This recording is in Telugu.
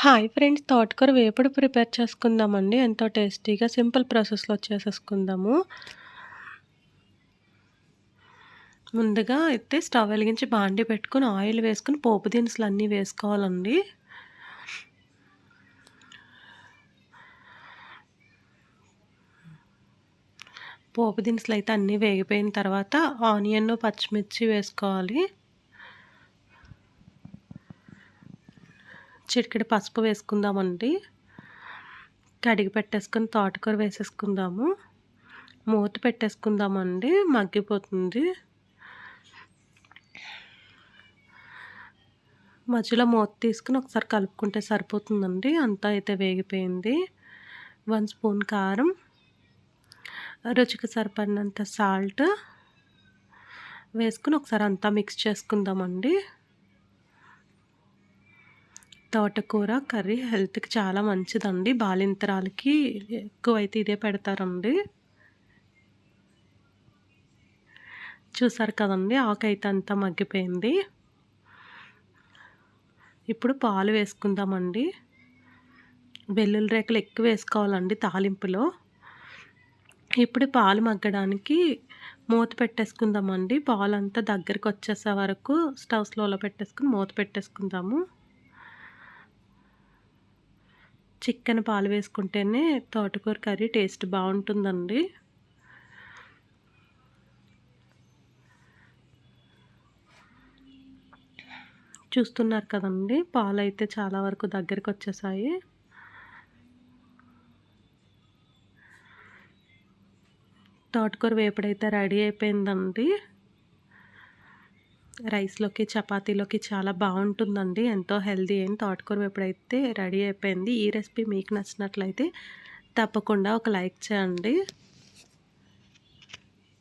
హాయ్ ఫ్రెండ్స్ తోటకూర వేపుడు ప్రిపేర్ చేసుకుందామండి. ఎంతో టేస్టీగా సింపుల్ ప్రాసెస్లో చేసేసుకుందాము. ముందుగా అయితే స్టవ్ వెలిగించి బాండి పెట్టుకుని ఆయిల్ వేసుకుని పోపు దినుసులు అన్నీ వేసుకోవాలండి. పోపు దినుసులు అయితే అన్నీ వేగిపోయిన తర్వాత ఆనియన్ పచ్చిమిర్చి వేసుకోవాలి. చిటికెడు పసుపు వేసుకుందామండి. కడిగి పెట్టేసుకొని తోటకూర వేసేసుకుందాము. మూత పెట్టేసుకుందామండి. మగ్గిపోతుంది. మధ్యలో మూత తీసుకుని ఒకసారి కలుపుకుంటే సరిపోతుందండి. అంతా అయితే వేగిపోయింది. వన్ స్పూన్ కారం. రుచికి సరిపడినంత సాల్ట్ వేసుకుని ఒకసారి అంతా మిక్స్ చేసుకుందామండి. తోటకూర కర్రీ హెల్త్కి చాలా మంచిదండి. బాలింతరాలకి ఎక్కువైతే ఇదే పెడతారండి. చూసారు కదండి ఆకైతే అంతా మగ్గిపోయింది. ఇప్పుడు పాలు వేసుకుందామండి. వెల్లుల్లి రేకలు ఎక్కువ వేసుకోవాలండి తాలింపులో. ఇప్పుడు పాలు మగ్గడానికి మూత పెట్టేసుకుందామండి. పాలు అంతా దగ్గరికి వచ్చేసే వరకు స్టవ్ స్లోలో పెట్టేసుకుని మూత పెట్టేసుకుందాము. చికెన్ పాలు వేసుకుంటేనే తోటకూర కర్రీ టేస్ట్ బాగుంటుందండి. చూస్తున్నారు కదండి పాలు అయితే చాలా వరకు దగ్గరికి వచ్చేసాయి. తోటకూర వేపుడైతే రెడీ అయిపోయిందండి. రైస్లోకి చపాతీలోకి చాలా బాగుంటుందండి. ఎంతో హెల్దీ అయిన తోటకూర ఎప్పుడైతే రెడీ అయిపోయింది ఈ రెసిపీ మీకు నచ్చినట్లయితే తప్పకుండా ఒక లైక్ చేయండి.